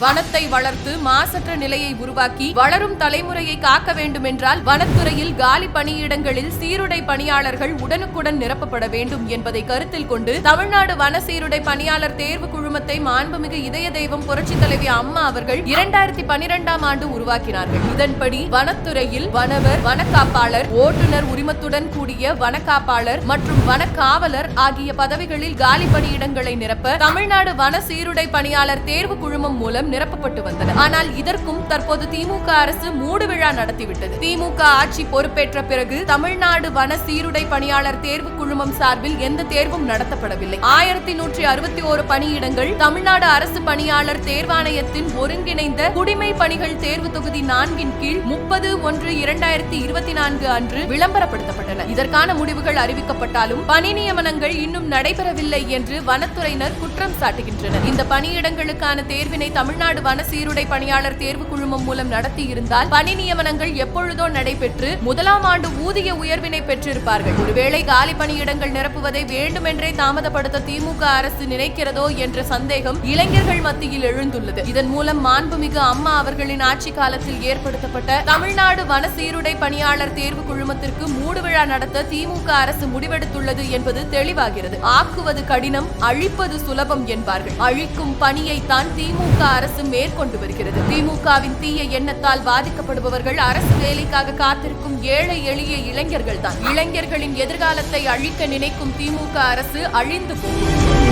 வனத்தை வளர்த்து மாசற்ற நிலையை உருவாக்கி வளரும் தலைமுறையை காக்க வேண்டுமென்றால் வனத்துறையில் காலி பணியிடங்களில் சீருடை பணியாளர்கள் உடனுக்குடன் நிரப்பப்பட வேண்டும் என்பதை கருத்தில் கொண்டு தமிழ்நாடு வன சீருடை பணியாளர் தேர்வு குழுமத்தை மாண்புமிகு இதய தெய்வம் புரட்சித் தலைவி அம்மா அவர்கள் இரண்டாயிரத்தி பனிரெண்டாம் ஆண்டு உருவாக்கினார்கள். இதன்படி வனத்துறையில் வனவர் வனக்காப்பாளர் ஓட்டுநர் உரிமத்துடன் கூடிய வனக்காப்பாளர் மற்றும் வனக்காவலர் ஆகிய பதவிகளில் காலி பணியிடங்களை நிரப்ப தமிழ்நாடு வன சீருடை பணியாளர் தேர்வு குழுமம் மூலம் நிரப்பப்பட்டு வந்தன ஆனால் இதற்கும் தற்போது திமுக அரசு மூடு விழா நடத்திவிட்டது. திமுக ஆட்சி பொறுப்பேற்ற பிறகு தமிழ்நாடு வன சீருடை பணியாளர் தேர்வு குழுமம் சார்பில் எந்த தேர்வும் நடத்தப்படவில்லை. ஆயிரத்தி நூற்றி அறுபத்தி ஓரு பணியிடங்கள் தமிழ்நாடு அரசு பணியாளர் தேர்வாணையத்தின் ஒருங்கிணைந்த குடிமை பணிகள் தேர்வு தொகுதி நான்கின் கீழ் முப்பது ஒன்று இரண்டாயிரத்தி இருபத்தி நான்கு அன்று விளம்பரப்படுத்தப்பட்டன. இதற்கான முடிவுகள் அறிவிக்கப்பட்டாலும் பணி நியமனங்கள் இன்னும் நடைபெறவில்லை என்று வனத்துறையினர் குற்றம் சாட்டுகின்றனர். இந்த பணியிடங்களுக்கான தேர்வினை தமிழ் தமிழ்நாடு வன சீருடை பணியாளர் தேர்வு குழுமம் மூலம் நடத்தியிருந்தால் பணி நியமனங்கள் எப்பொழுதோ நடைபெற்று முதலாம் ஆண்டு ஊதிய உயர்வினை பெற்றிருப்பார்கள். ஒருவேளை காலி பணியிடங்கள் நிரப்புவதை வேண்டுமென்றே தாமதப்படுத்த திமுக அரசு நினைக்கிறதோ என்ற சந்தேகம் இளைஞர்கள் மத்தியில் எழுந்துள்ளது. இதன் மூலம் மாண்புமிகு அம்மா அவர்களின் ஆட்சி காலத்தில் ஏற்படுத்தப்பட்ட தமிழ்நாடு வன சீருடை பணியாளர் தேர்வு குழுமத்திற்கு மூடு விழா நடத்த திமுக அரசு முடிவெடுத்துள்ளது என்பது தெளிவாகிறது. ஆக்குவது கடினம் அழிப்பது சுலபம் என்பார்கள். அழிக்கும் பணியை தான் திமுக அரசு மேற்கொண்டு வருகிறது. திமுகவின் தீய எண்ணத்தால் பாதிக்கப்படுபவர்கள் அரசு வேலைக்காக காத்திருக்கும் ஏழை எளிய இளைஞர்கள் தான் இளைஞர்களின் எதிர்காலத்தை அழிக்க நினைக்கும் திமுக அரசு அழிந்து போகும்.